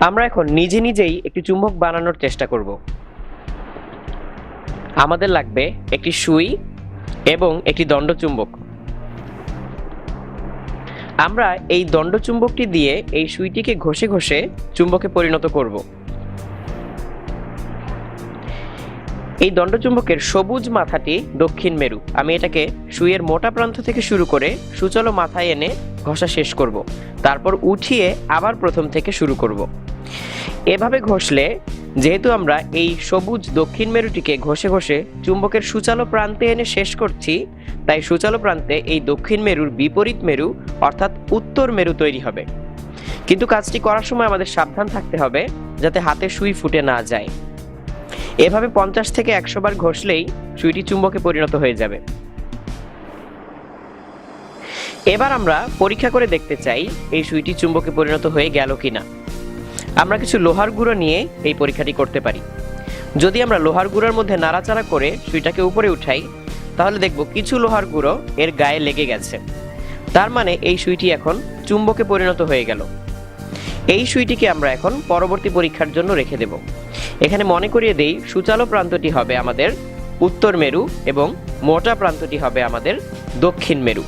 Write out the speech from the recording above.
আমরা এখন নিজে নিজেই একটি চুম্বক বানানোর চেষ্টা করব। আমাদের লাগবে একটি সুই এবং একটি দণ্ডচুম্বক আমরা এই দণ্ডচুম্বকটি দিয়ে এই সুইটিকে ঘষে ঘষে চুম্বকে পরিণত করব। এই দণ্ডচুম্বকের সবুজ মাথাটি দক্ষিণ মেরু। আমি এটাকে সুইয়ের মোটা প্রান্ত থেকে শুরু করে সুচলো মাথায় এনে ঘষা শেষ করব। তারপর উঠিয়ে আবার প্রথম থেকে শুরু করব। এভাবে ঘষলে, যেহেতু আমরা এই সবুজ দক্ষিণ মেরুটিকে ঘষে ঘষে চুম্বকের সুচালো প্রান্তে এনে শেষ করছি, তাই সুচালো প্রান্তে এই দক্ষিণ মেরুর বিপরীত মেরু, অর্থাৎ উত্তর মেরু তৈরি হবে। কিন্তু কাজটি করার সময় আমাদের সাবধান থাকতে হবে, যাতে হাতে সুই ফুটে না যায়। এভাবে পঞ্চাশ থেকে একশো বার ঘষলেই সুইটি চুম্বকে পরিণত হয়ে যাবে। এবার আমরা পরীক্ষা করে দেখতে চাই এই সুইটি চুম্বকে পরিণত হয়ে গেল কিনা। আমরা কিছু লোহার গুঁড়ো নিয়ে এই পরীক্ষাটি করতে পারি। যদি আমরা লোহার গুঁড়োর মধ্যে নাড়াচাড়া করে সুইটাকে উপরে উঠাই, তাহলে দেখব কিছু লোহার গুঁড়ো এর গায়ে লেগে গেছে। তার মানে এই সুইটি এখন চুম্বকে পরিণত হয়ে গেল। এই সুইটিকে আমরা এখন পরবর্তী পরীক্ষার জন্য রেখে দেব। এখানে মনে করিয়ে দেই, সুচালো প্রান্তটি হবে আমাদের উত্তর মেরু এবং মোটা প্রান্তটি হবে আমাদের দক্ষিণ মেরু।